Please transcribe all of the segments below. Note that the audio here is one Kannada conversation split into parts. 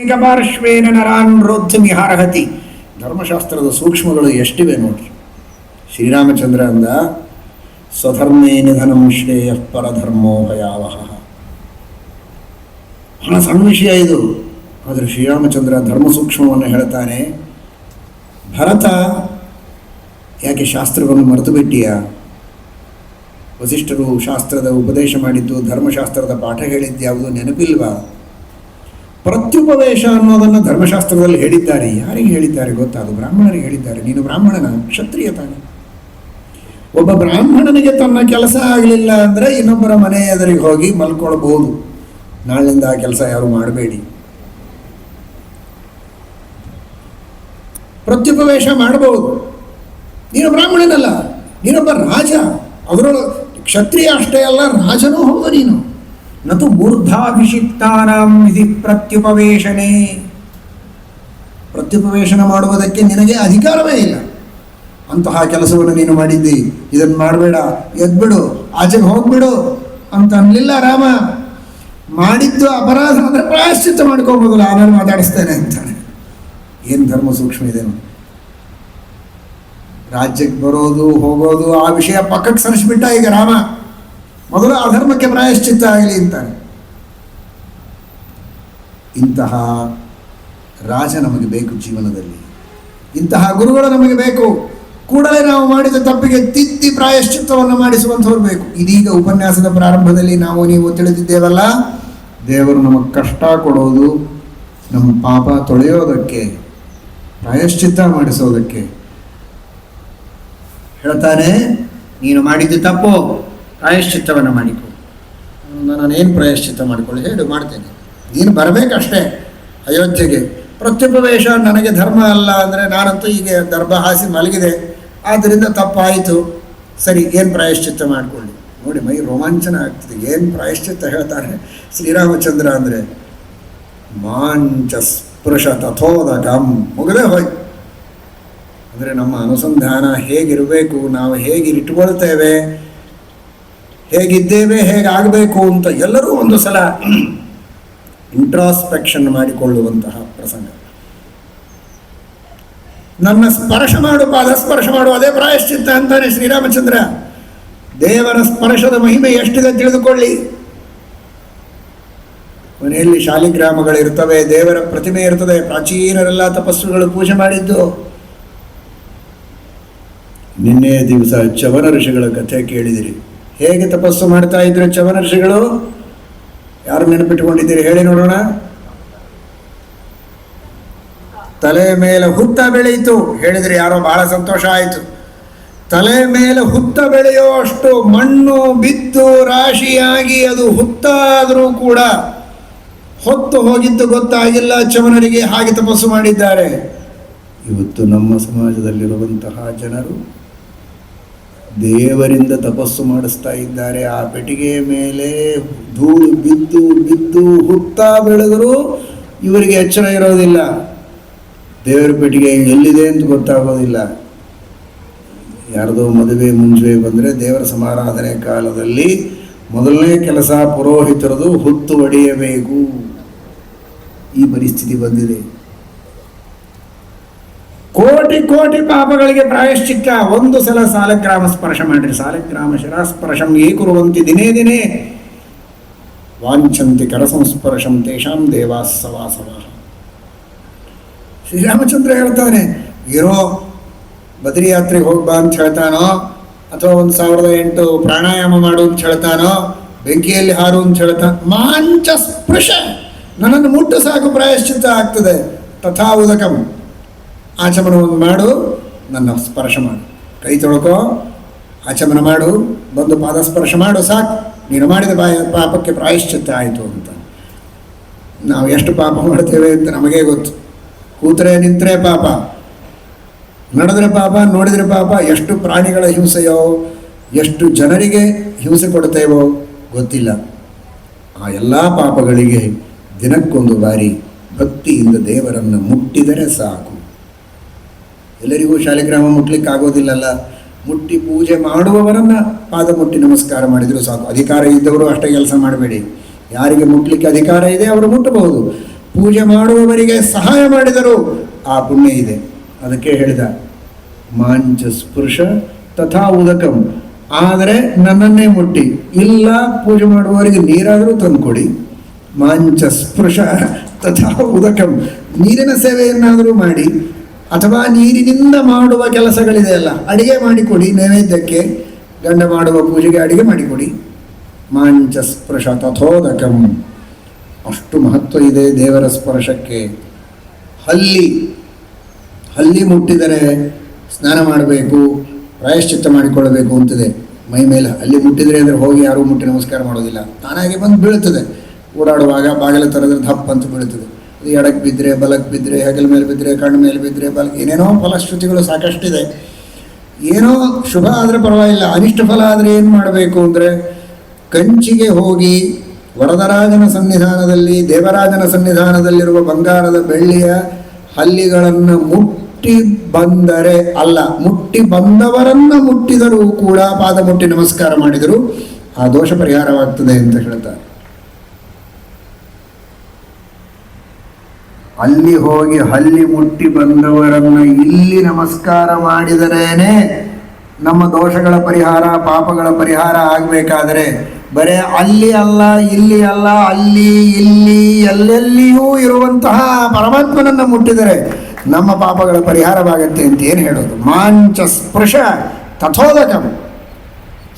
ಏಕಪಾರ್ಶ್ವೇನ ನರಾನ್ ರೋದ್ಧ ನಿಹಾರಹತಿ ಧರ್ಮಶಾಸ್ತ್ರದ ಸೂಕ್ಷ್ಮಗಳು ಎಷ್ಟಿವೆ ನೋಡ್ರಿ. ಶ್ರೀರಾಮಚಂದ್ರ ಅಂದ, ಸ್ವಧರ್ಮೇ ನಿಧನಂ ಶ್ರೇಯ ಪರಧರ್ಮೋ ಭಯಾವಹ. ಬಹಳ ಸಣ್ಣ ವಿಷಯ ಇದು. ಆದರೆ ಶ್ರೀರಾಮಚಂದ್ರ ಧರ್ಮ ಸೂಕ್ಷ್ಮವನ್ನು ಹೇಳ್ತಾನೆ, ಭರತ, ಯಾಕೆ ಶಾಸ್ತ್ರವನ್ನು ಮರೆತು ಬಿಟ್ಟಿಯ? ವಸಿಷ್ಠರು ಶಾಸ್ತ್ರದ ಉಪದೇಶ ಮಾಡಿದ್ದು, ಧರ್ಮಶಾಸ್ತ್ರದ ಪಾಠ ಹೇಳಿದ್ದು ಯಾವುದು ನೆನಪಿಲ್ವಾ? ಪ್ರತ್ಯುಪವೇಶ ಅನ್ನೋದನ್ನು ಧರ್ಮಶಾಸ್ತ್ರದಲ್ಲಿ ಹೇಳಿದ್ದಾರೆ. ಯಾರಿಗೆ ಹೇಳಿದ್ದಾರೆ ಗೊತ್ತಾ? ಅದು ಬ್ರಾಹ್ಮಣರಿಗೆ ಹೇಳಿದ್ದಾರೆ. ನೀನು ಬ್ರಾಹ್ಮಣನ, ಕ್ಷತ್ರಿಯ ತಾನೆ. ಒಬ್ಬ ಬ್ರಾಹ್ಮಣನಿಗೆ ತನ್ನ ಕೆಲಸ ಆಗಲಿಲ್ಲ ಅಂದರೆ ಇನ್ನೊಬ್ಬರ ಮನೆ ಎದುರಿಗೆ ಹೋಗಿ ಮಲ್ಕೊಳ್ಬಹುದು. ನಾಳಿನಿಂದ ಆ ಕೆಲಸ ಯಾರು ಮಾಡಬೇಡಿ. ಪ್ರತ್ಯುಪವೇಶ ಮಾಡಬಹುದು. ನೀನು ಬ್ರಾಹ್ಮಣನಲ್ಲ, ನೀನೊಬ್ಬ ರಾಜ. ಅದರೊಳಗೆ ಕ್ಷತ್ರಿಯ ಅಷ್ಟೇ ಅಲ್ಲ, ರಾಜನೂ ಹೌದು ನೀನು. ನತು ಮೂರ್ಧಾಭಿಷಿಕ್ತಾನಾಂ ವಿಧಿ ಪ್ರತ್ಯುಪವೇಶನೆ. ಪ್ರತ್ಯುಪವೇಶನ ಮಾಡುವುದಕ್ಕೆ ನಿನಗೆ ಅಧಿಕಾರವೇ ಇಲ್ಲ. ಅಂತಹ ಕೆಲಸವನ್ನು ನೀನು ಮಾಡಿದ್ದಿ. ಇದನ್ನು ಮಾಡಬೇಡ. ಎದ್ಬಿಡು. ಆಚೆಗೆ ಹೋಗ್ಬಿಡು. ಅಂತ ಅನ್ಲಿಲ್ಲ ರಾಮ. ಮಾಡಿದ್ದು ಅಪರಾಧ ಅಂದರೆ ಪ್ರಾಯಶ್ಚಿತ್ತ ಮಾಡ್ಕೋಬೋದಲ್ಲ. ಆಮೇಲೆ ಮಾತಾಡಿಸ್ತೇನೆ ಅಂತಾನೆ. ಏನು ಧರ್ಮ ಸೂಕ್ಷ್ಮ ಇದೆ ರಾಜ್ಯಕ್ಕೆ ಬರೋದು, ಹೋಗೋದು, ಆ ವಿಷಯ ಪಕ್ಕಕ್ಕೆ ಸರಿಸ್ಬಿಟ್ಟ ಈಗ ರಾಮ. ಮೊದಲು ಅಧರ್ಮಕ್ಕೆ ಪ್ರಾಯಶ್ಚಿತ್ತ ಆಗಲಿ ಅಂತಾನೆ. ಇಂತಹ ರಾಜ ನಮಗೆ ಬೇಕು ಜೀವನದಲ್ಲಿ. ಇಂತಹ ಗುರುಗಳು ನಮಗೆ ಬೇಕು. ಕೂಡಲೇ ನಾವು ಮಾಡಿದ ತಪ್ಪಿಗೆ ತಿದ್ದಿ ಪ್ರಾಯಶ್ಚಿತ್ತವನ್ನು ಮಾಡಿಸುವಂಥವ್ರು ಬೇಕು. ಇದೀಗ ಉಪನ್ಯಾಸದ ಪ್ರಾರಂಭದಲ್ಲಿ ನಾವು ನೀವು ತಿಳಿದಿದ್ದೇವಲ್ಲ, ದೇವರು ನಮಗೆ ಕಷ್ಟ ಕೊಡೋದು, ನಮ್ಮ ಪಾಪ ತೊಳೆಯೋದಕ್ಕೆ, ಪ್ರಾಯಶ್ಚಿತ್ತ ಮಾಡಿಸೋದಕ್ಕೆ. ಹೇಳ್ತಾನೆ, ನೀನು ಮಾಡಿದ್ದು ತಪ್ಪು. ಪ್ರಾಯಶ್ಚಿತ್ತವನ್ನು ಮಾಡಿಕೊ. ನಾನೇನು ಪ್ರಾಯಶ್ಚಿತ್ತ ಮಾಡಿಕೊಳ್ಳಿ? ಹೇಳು, ಮಾಡ್ತೇನೆ. ನೀನು ಬರಬೇಕಷ್ಟೇ ಅಯೋಧ್ಯೆಗೆ. ಪ್ರತ್ಯುಪವೇಶ ನನಗೆ ಧರ್ಮ ಅಲ್ಲ ಅಂದರೆ ನಾನಂತೂ ಈಗ ದರ್ಭ ಹಾಸಿ ಮಲಗಿದೆ. ಆದ್ದರಿಂದ ತಪ್ಪಾಯಿತು. ಸರಿ, ಏನು ಪ್ರಾಯಶ್ಚಿತ್ತ ಮಾಡಿಕೊಳ್ಳಿ? ನೋಡಿ, ಮೈ ರೋಮಾಂಚನ ಆಗ್ತದೆ. ಏನು ಪ್ರಾಯಶ್ಚಿತ್ತ ಹೇಳ್ತಾರೆ? ಶ್ರೀರಾಮಚಂದ್ರ ಅಂದರೆ ಮಾಂಚ ಸ್ಪೃಶ ತಥೋದಕಂ ಮುಗದೇ ಹೋಯ್ತು ಅಂದರೆ ನಮ್ಮ ಅನುಸಂಧಾನ ಹೇಗಿರಬೇಕು, ನಾವು ಹೇಗೆ ಇಟ್ಕೊಳ್ತೇವೆ ಹೇಗಿದ್ದೇವೆ, ಹೇಗಾಗಬೇಕು ಅಂತ ಎಲ್ಲರೂ ಒಂದು ಸಲ ಇಂಟ್ರಾಸ್ಪೆಕ್ಷನ್ ಮಾಡಿಕೊಳ್ಳುವಂತಹ ಪ್ರಸಂಗ. ನನ್ನ ಸ್ಪರ್ಶ ಮಾಡು, ಪಾದ ಸ್ಪರ್ಶ ಮಾಡು, ಅದೇ ಪ್ರಾಯಶ್ಚಿತ್ತ ಅಂತಾನೆ ಶ್ರೀರಾಮಚಂದ್ರ. ದೇವರ ಸ್ಪರ್ಶದ ಮಹಿಮೆ ಎಷ್ಟಿದೆ ತಿಳಿದುಕೊಳ್ಳಿ. ಮನೆಯಲ್ಲಿ ಶಾಲಿಗ್ರಾಮಗಳಿರ್ತವೆ, ದೇವರ ಪ್ರತಿಮೆ ಇರ್ತದೆ, ಪ್ರಾಚೀನರೆಲ್ಲ ತಪಸ್ಸುಗಳು ಪೂಜೆ ಮಾಡಿದ್ದು. ನಿನ್ನೆ ದಿವಸ ಚವನ ಋಷಿಗಳ ಕಥೆ ಕೇಳಿದಿರಿ. ಹೇಗೆ ತಪಸ್ಸು ಮಾಡ್ತಾ ಇದ್ರು ಚವನ ಯಾರು ನೆನಪಿಟ್ಟುಕೊಂಡಿದ್ದೀರಿ ಹೇಳಿ ನೋಡೋಣ. ತಲೆ ಮೇಲೆ ಹುತ್ತ ಬೆಳೆಯಿತು. ಹೇಳಿದ್ರೆ ಯಾರೋ ಬಹಳ ಸಂತೋಷ ಆಯಿತು. ತಲೆ ಮೇಲೆ ಹುತ್ತ ಬೆಳೆಯೋ ಅಷ್ಟು ಮಣ್ಣು ಬಿದ್ದು ರಾಶಿಯಾಗಿ ಅದು ಹುತ್ತಾದರೂ ಕೂಡ ಹೊತ್ತು ಹೋಗಿದ್ದು ಗೊತ್ತಾಗಿಲ್ಲ. ಚವನರಿಗೆ ಹಾಗೆ ತಪಸ್ಸು ಮಾಡಿದ್ದಾರೆ. ಇವತ್ತು ನಮ್ಮ ಸಮಾಜದಲ್ಲಿರುವಂತಹ ಜನರು ದೇವರಿಂದ ತಪಸ್ಸು ಮಾಡಿಸ್ತಾ ಇದ್ದಾರೆ. ಆ ಪೆಟ್ಟಿಗೆ ಮೇಲೆ ಧೂಳು ಬಿದ್ದು ಬಿದ್ದು ಹುತ್ತಾ ಬೆಳೆದರೂ ಇವರಿಗೆ ಎಚ್ಚರ ಇರೋದಿಲ್ಲ. ದೇವರ ಪೆಟ್ಟಿಗೆ ಎಲ್ಲಿದೆ ಅಂತ ಗೊತ್ತಾಗೋದಿಲ್ಲ. ಯಾರದೋ ಮದುವೆ ಮುಂಜುವೆ ಬಂದರೆ ದೇವರ ಸಮಾರಾಧನೆ ಕಾಲದಲ್ಲಿ ಮೊದಲನೇ ಕೆಲಸ ಪುರೋಹಿತರದು ಹುತ್ತು ಒಡೆಯಬೇಕು. ಈ ಪರಿಸ್ಥಿತಿ ಬಂದಿದೆ. ಕೋಟಿ ಕೋಟಿ ಪಾಪಗಳಿಗೆ ಪ್ರಾಯಶ್ಚಿತ್ತ, ಒಂದು ಸಲ ಸಾಲಗ್ರಾಮ ಸ್ಪರ್ಶ ಮಾಡಿರಿ. ಸಾಲಗ್ರಾಮ, ಶಿರಾಸ್ಪರ್ಶಂ ಏಕುರುವಂತಿ ದಿನೇ ದಿನೇ. ವಾಂಛಂತಿ ಕರಸಂಸ್ಪರ್ಶಂ, ತೇಷಾಂ ದೇವಾಸವಾಸವ ಶ್ರೀರಾಮಚಂದ್ರ ಹೇಳ್ತಾನೆ, ಇರೋ ಬದ್ರಿ ಯಾತ್ರೆಗೆ ಹೋಗಿ ಬಾ ಅಂತ ಹೇಳ್ತಾನೋ, ಅಥವಾ ಒಂದು ಸಾವಿರದ ಎಂಟು ಪ್ರಾಣಾಯಾಮ ಮಾಡು ಅಂತ ಹೇಳ್ತಾನೋ, ಬೆಂಕಿಯಲ್ಲಿ ಹಾರು ಅಂತ ಹೇಳ್ತಾನೆ ಮಾಂಚ ಸ್ಪೃಶ ನನ್ನನ್ನು ಮುಟ್ಟು ಸಾಕು ಪ್ರಾಯಶ್ಚಿತ್ತ ಆಗ್ತದೆ. ತಥಾ ಉದಕಂ ಆಚಮನವನ್ನು ಮಾಡು, ನನ್ನ ಸ್ಪರ್ಶ ಮಾಡು. ಕೈ ತೊಳ್ಕೋ, ಆಚಮನ ಮಾಡು, ಬಂದು ಪಾದ ಸ್ಪರ್ಶ ಮಾಡು, ಸಾಕು. ನೀನು ಮಾಡಿದ ಬಾಯ, ಪಾಪಕ್ಕೆ ಪ್ರಾಯಶ್ಚಿತ್ತ ಆಯಿತು ಅಂತ. ನಾವು ಎಷ್ಟು ಪಾಪ ಮಾಡ್ತೇವೆ ಅಂತ ನಮಗೇ ಗೊತ್ತು. ಕೂತ್ರೆ ನಿಂತರೆ ಪಾಪ, ನಡೆದ್ರೆ ಪಾಪ, ನೋಡಿದರೆ ಪಾಪ, ಎಷ್ಟು ಪ್ರಾಣಿಗಳ ಹಿಂಸೆಯೋ, ಎಷ್ಟು ಜನರಿಗೆ ಹಿಂಸೆ ಕೊಡ್ತೇವೋ ಗೊತ್ತಿಲ್ಲ. ಆ ಎಲ್ಲ ಪಾಪಗಳಿಗೆ ದಿನಕ್ಕೊಂದು ಬಾರಿ ಭಕ್ತಿಯಿಂದ ದೇವರನ್ನು ಮುಟ್ಟಿದರೆ ಸಾಕು. ಎಲ್ಲರಿಗೂ ಶಾಲಿಗ್ರಾಮ ಮುಟ್ಲಿಕ್ಕೆ ಆಗೋದಿಲ್ಲಲ್ಲ ಮುಟ್ಟಿ ಪೂಜೆ ಮಾಡುವವರನ್ನ ಪಾದ ಮುಟ್ಟಿ ನಮಸ್ಕಾರ ಮಾಡಿದರೂ ಸಾಕು. ಅಧಿಕಾರ ಇದ್ದವರು ಅಷ್ಟೇ ಕೆಲಸ ಮಾಡಬೇಡಿ. ಯಾರಿಗೆ ಮುಟ್ಲಿಕ್ಕೆ ಅಧಿಕಾರ ಇದೆ ಅವರು ಮುಟ್ಟಬಹುದು. ಪೂಜೆ ಮಾಡುವವರಿಗೆ ಸಹಾಯ ಮಾಡಿದರು ಆ ಪುಣ್ಯ ಇದೆ. ಅದಕ್ಕೆ ಹೇಳಿದ ಮಾಂಚ ಸ್ಪೃಶ ತಥಾ ಉದಕಂ. ಆದರೆ ನನ್ನನ್ನೇ ಮುಟ್ಟಿ. ಇಲ್ಲ, ಪೂಜೆ ಮಾಡುವವರಿಗೆ ನೀರಾದರೂ ತಂದುಕೊಡಿ. ಮಾಂಚ ಸ್ಪೃಶ ತಥಾ ಉದಕಂ. ನೀರಿನ ಸೇವೆಯನ್ನಾದರೂ ಮಾಡಿ. ಅಥವಾ ನೀರಿನಿಂದ ಮಾಡುವ ಕೆಲಸಗಳಿದೆಯಲ್ಲ ಅಡಿಗೆ ಮಾಡಿಕೊಡಿ, ನೈವೇದ್ಯಕ್ಕೆ ಗಂಡ ಮಾಡುವ ಪೂಜೆಗೆ ಅಡಿಗೆ ಮಾಡಿಕೊಡಿ. ಮಾಂಚ ಸ್ಪೃಶ ತಥೋದಕಂ ಅಷ್ಟು ಮಹತ್ವ ಇದೆ ದೇವರ ಸ್ಪರ್ಶಕ್ಕೆ. ಹಲ್ಲಿ ಹಲ್ಲಿ ಮುಟ್ಟಿದರೆ ಸ್ನಾನ ಮಾಡಬೇಕು, ಪ್ರಾಯಶ್ಚಿತ್ತ ಮಾಡಿಕೊಳ್ಳಬೇಕು ಅಂತಿದೆ. ಮೈ ಮೇಲೆ ಹಲ್ಲಿ ಮುಟ್ಟಿದರೆ ಅಂದರೆ ಹೋಗಿ ಯಾರೂ ಮುಟ್ಟಿ ನಮಸ್ಕಾರ ಮಾಡೋದಿಲ್ಲ. ತಾನಾಗಿ ಬಂದು ಬೀಳ್ತದೆ ಓಡಾಡುವಾಗ ಬಾಗಿಲ ಥರದ ದಪ್ಪ ಅಂತ ಬೀಳ್ತದೆ ಅದು ಎಡಕ್ಕೆ ಬಿದ್ದರೆ ಬಲಕ್ಕೆ ಬಿದ್ದರೆ ಹೆಗಲ ಮೇಲೆ ಬಿದ್ದರೆ ಕಣ್ಣು ಮೇಲೆ ಬಿದ್ದರೆ ಬಲ ಏನೇನೋ ಫಲಶ್ರುತಿಗಳು ಸಾಕಷ್ಟಿದೆ. ಏನೋ ಶುಭ ಆದರೆ ಪರವಾಗಿಲ್ಲ, ಅನಿಷ್ಟ ಫಲ ಆದರೆ ಏನು ಮಾಡಬೇಕು ಅಂದರೆ ಕಂಚಿಗೆ ಹೋಗಿ ವರದರಾಜನ ಸನ್ನಿಧಾನದಲ್ಲಿ, ದೇವರಾಜನ ಸನ್ನಿಧಾನದಲ್ಲಿರುವ ಬಂಗಾರದ ಬೆಳ್ಳಿಯ ಹಲ್ಲಿಗಳನ್ನು ಮುಟ್ಟಿ ಬಂದರೆ ಅಲ್ಲ, ಮುಟ್ಟಿ ಬಂದವರನ್ನು ಮುಟ್ಟಿದರೂ ಕೂಡ ಪಾದ ಮುಟ್ಟಿ ನಮಸ್ಕಾರ ಮಾಡಿದರೂ ಆ ದೋಷ ಪರಿಹಾರವಾಗ್ತದೆ ಅಂತ ಹೇಳ್ತಾರೆ. ಅಲ್ಲಿ ಹೋಗಿ ಹಲ್ಲಿ ಮುಟ್ಟಿ ಬಂದವರನ್ನ ಇಲ್ಲಿ ನಮಸ್ಕಾರ ಮಾಡಿದರೇನೆ ನಮ್ಮ ದೋಷಗಳ ಪರಿಹಾರ, ಪಾಪಗಳ ಪರಿಹಾರ ಆಗಬೇಕಾದರೆ. ಬರೇ ಅಲ್ಲಿ ಅಲ್ಲ, ಇಲ್ಲಿ ಅಲ್ಲ, ಅಲ್ಲಿ, ಇಲ್ಲಿ, ಎಲ್ಲೆಲ್ಲಿಯೂ ಇರುವಂತಹ ಪರಮಾತ್ಮನನ್ನು ಮುಟ್ಟಿದರೆ ನಮ್ಮ ಪಾಪಗಳ ಪರಿಹಾರವಾಗತ್ತೆ ಅಂತ ಏನು ಹೇಳೋದು? ಮಾಂಚ ಸ್ಪೃಶ ತಥೋದಕಂ.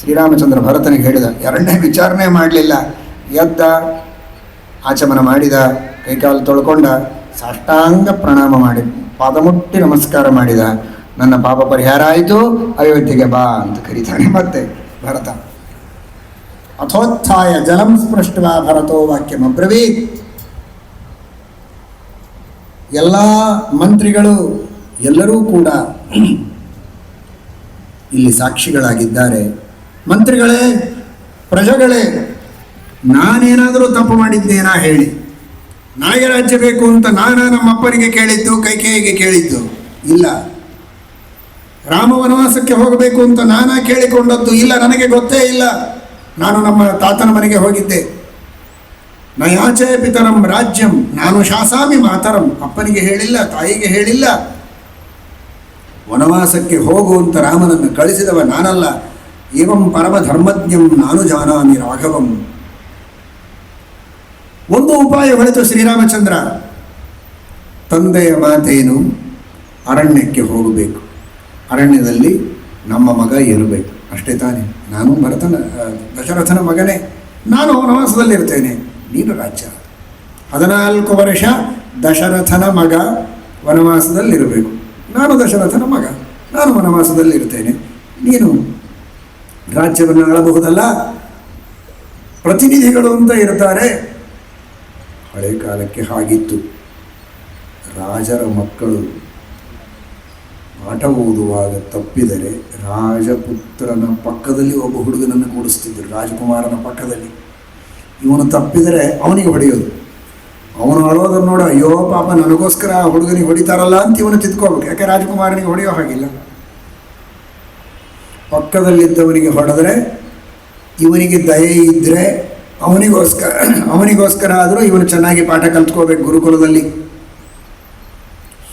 ಶ್ರೀರಾಮಚಂದ್ರ ಭರತನಿಗೆ ಹೇಳಿದ, ಎರಡನೇ ವಿಚಾರಣೆ ಮಾಡಲಿಲ್ಲ. ಎದ್ದ, ಆಚಮನ ಮಾಡಿದ, ಕೈಕಾಲು ತೊಳ್ಕೊಂಡ ಸಾಷ್ಟಾಂಗ ಪ್ರಣಾಮ ಮಾಡಿ, ಪಾದಮುಟ್ಟಿ ನಮಸ್ಕಾರ ಮಾಡಿದ ನನ್ನ ಪಾಪ ಪರಿಹಾರ ಆಯಿತು, ಅಯೋಧ್ಯೆಗೆ ಬಾ ಅಂತ ಕರೀತಾನೆ ಮತ್ತೆ ಭರತ. ಅಥೋತ್ಥಾಯ ಜಲಂ ಸ್ಪೃಷ್ಟ ಭರತೋ ವಾಕ್ಯಂ ಅಬ್ರವೀತ್. ಎಲ್ಲ ಮಂತ್ರಿಗಳು ಎಲ್ಲರೂ ಕೂಡ ಇಲ್ಲಿ ಸಾಕ್ಷಿಗಳಾಗಿದ್ದಾರೆ. ಮಂತ್ರಿಗಳೇ, ಪ್ರಜೆಗಳೇ, ನಾನೇನಾದರೂ ತಪ್ಪು ಮಾಡಿದ್ದೇನಾ ಹೇಳಿ. ನನಗೆ ರಾಜ್ಯ ಬೇಕು ಅಂತ ನಾನು ನಮ್ಮಪ್ಪನಿಗೆ ಕೇಳಿದ್ದು, ಕೈಕೇಯಿಗೆ ಕೇಳಿದ್ದು. ಇಲ್ಲ. ರಾಮ ವನವಾಸಕ್ಕೆ ಹೋಗಬೇಕು ಅಂತ ನಾನಾ ಕೇಳಿಕೊಂಡದ್ದು ಇಲ್ಲ, ನನಗೆ ಗೊತ್ತೇ ಇಲ್ಲ. ನಾನು ನಮ್ಮ ತಾತನ ಮನೆಗೆ ಹೋಗಿದ್ದೆ. ನಯಾಚೆ ಪಿತರಂ ರಾಜ್ಯಂ, ನಾನು ಶಾಸಾಮಿ ಮಾತರಂ. ಅಪ್ಪನಿಗೆ ಹೇಳಿಲ್ಲ, ತಾಯಿಗೆ ಹೇಳಿಲ್ಲ. ವನವಾಸಕ್ಕೆ ಹೋಗು ಅಂತ ರಾಮನನ್ನು ಕಳಿಸಿದವ ನಾನಲ್ಲ. ಏವಂ ಪರಮ ಧರ್ಮಜ್ಞಂ ನಾನು ಜಾನಾಮಿ ರಾಘವಂ. ಒಂದು ಉಪಾಯ ಹೊರತು ಶ್ರೀರಾಮಚಂದ್ರ. ತಂದೆಯ ಮಾತೇನು ಅರಣ್ಯಕ್ಕೆ ಹೋಗಬೇಕು. ಅರಣ್ಯದಲ್ಲಿ ನಮ್ಮ ಮಗ ಇರಬೇಕು. ಅಷ್ಟೇ ತಾನೇ. ನಾನು ಭರತನ ದಶರಥನ ಮಗನೇ. ನಾನು ವನವಾಸದಲ್ಲಿರ್ತೇನೆ. ನೀನು ರಾಜ್ಯ. ಹದಿನಾಲ್ಕು ವರ್ಷ ದಶರಥನ ಮಗ ವನವಾಸದಲ್ಲಿರಬೇಕು. ನಾನು ದಶರಥನ ಮಗ. ನಾನು ವನವಾಸದಲ್ಲಿರ್ತೇನೆ. ನೀನು ರಾಜ್ಯವನ್ನು ಆಳಬಹುದಲ್ಲ? ಪ್ರತಿನಿಧಿಗಳು ಅಂತ ಇರ್ತಾರೆ. ಹಳೆ ಕಾಲಕ್ಕೆ ಹಾಗಿತ್ತು. ರಾಜರ ಮಕ್ಕಳು ಪಾಠ ಓದುವಾಗ ತಪ್ಪಿದರೆ ರಾಜಪುತ್ರನ ಪಕ್ಕದಲ್ಲಿ ಒಬ್ಬ ಹುಡುಗನನ್ನು ಕೂಡಿಸ್ತಿದ್ದರು ರಾಜಕುಮಾರನ ಪಕ್ಕದಲ್ಲಿ. ಇವನು ತಪ್ಪಿದರೆ ಅವನಿಗೆ ಹೊಡೆಯೋದು. ಅವನು ಅಳೋದನ್ನು ನೋಡ, ಅಯ್ಯೋ ಪಾಪ ನನಗೋಸ್ಕರ ಆ ಹುಡುಗನಿಗೆ ಹೊಡಿತಾರಲ್ಲ ಅಂತ ಇವನು ತಿದ್ಕೋಬೇಕು ಯಾಕೆ ರಾಜಕುಮಾರನಿಗೆ ಹೊಡೆಯೋ ಹಾಗಿಲ್ಲ? ಪಕ್ಕದಲ್ಲಿದ್ದವನಿಗೆ ಹೊಡೆದ್ರೆ ಇವನಿಗೆ ದಯೆ ಇದ್ದರೆ ಅವನಿಗೋಸ್ಕರ ಅವನಿಗೋಸ್ಕರ ಆದರೂ ಇವನು ಚೆನ್ನಾಗಿ ಪಾಠ ಕಲ್ತ್ಕೋಬೇಕು ಗುರುಕುಲದಲ್ಲಿ.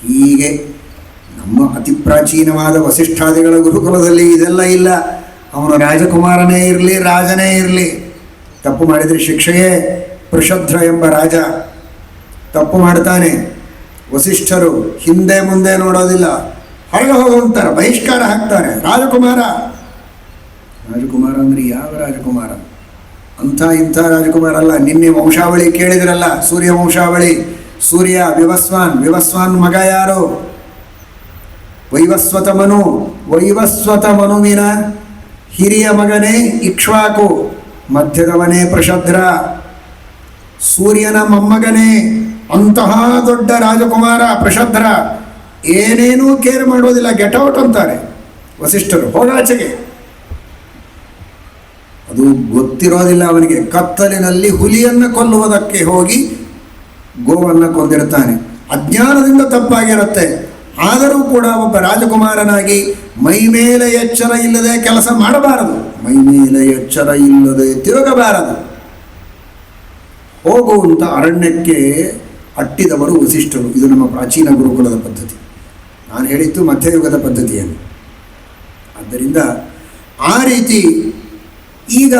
ಹೀಗೆ ನಮ್ಮ ಅತಿ ಪ್ರಾಚೀನವಾದ ವಸಿಷ್ಠಾದಿಗಳ ಗುರುಕುಲದಲ್ಲಿ ಇದೆಲ್ಲ ಇಲ್ಲ. ಅವನು ರಾಜಕುಮಾರನೇ ಇರಲಿ, ರಾಜನೇ ಇರಲಿ. ತಪ್ಪು ಮಾಡಿದರೆ ಶಿಕ್ಷೆಯೇ ಪೃಷಧ್ರ ಎಂಬ ರಾಜ. ತಪ್ಪು ಮಾಡ್ತಾನೆ. ವಸಿಷ್ಠರು ಹಿಂದೆ ಮುಂದೆ ನೋಡೋದಿಲ್ಲ. ಹೊರಗೆ ಹೋಗುವಂತಾರೆ ಬಹಿಷ್ಕಾರ ಹಾಕ್ತಾರೆ ರಾಜಕುಮಾರ. ರಾಜಕುಮಾರ ಅಂದರೆ ಯಾವ ರಾಜಕುಮಾರ? ಅಂಥ ಇಂಥ ರಾಜಕುಮಾರ ಅಲ್ಲ ನಿನ್ನೆ ವಂಶಾವಳಿ ಕೇಳಿದ್ರಲ್ಲ, ಸೂರ್ಯ ವಂಶಾವಳಿ, ಸೂರ್ಯ ವಿವಸ್ವಾನ್ ವಿವಸ್ವಾನ್ ಮಗ ಯಾರು? ವೈವಸ್ವತ ಮನು, ವೈವಸ್ವತ ಮನುವಿನ ಹಿರಿಯ ಮಗನೇ ಇಕ್ಷ್ವಾಕು, ಮಧ್ಯದವನೇ ಪ್ರಶದ್ರ. ಸೂರ್ಯನ ಮೊಮ್ಮಗನೇ ಅಂತಹ ದೊಡ್ಡ ರಾಜಕುಮಾರ, ಪ್ರಶದ್ರ. ಏನೇನೂ ಕೇರ್ ಮಾಡೋದಿಲ್ಲ ಗೆಟ್ ಔಟ್ ಅಂತಾರೆ. ವಸಿಷ್ಠರು ಹೋಗಾಚೆಗೆ ಅದು ಗೊತ್ತಿರೋದಿಲ್ಲ ಅವನಿಗೆ. ಕತ್ತಲಿನಲ್ಲಿ ಹುಲಿಯನ್ನು ಕೊಲ್ಲುವುದಕ್ಕೆ ಹೋಗಿ ಗೋವನ್ನು ಕೊಂದಿರ್ತಾನೆ ಅಜ್ಞಾನದಿಂದ ತಪ್ಪಾಗಿರುತ್ತೆ. ಆದರೂ ಕೂಡ ಒಬ್ಬ ರಾಜಕುಮಾರನಾಗಿ ಮೈ ಮೇಲೆ ಎಚ್ಚರ ಇಲ್ಲದೆ ಕೆಲಸ ಮಾಡಬಾರದು. ಮೈ ಮೇಲೆ ಎಚ್ಚರ ಇಲ್ಲದೆ ತಿರುಗಬಾರದು. ಹೋಗುವಂಥ ಅರಣ್ಯಕ್ಕೆ ಅಟ್ಟಿದವರು ವಸಿಷ್ಠರು. ಇದು ನಮ್ಮ ಪ್ರಾಚೀನ ಗುರುಕುಲದ ಪದ್ಧತಿ. ನಾನು ಹೇಳಿದ್ದು ಮಧ್ಯಯುಗದ ಪದ್ಧತಿಯನ್ನು ಆದ್ದರಿಂದ ಆ ರೀತಿ ಈಗ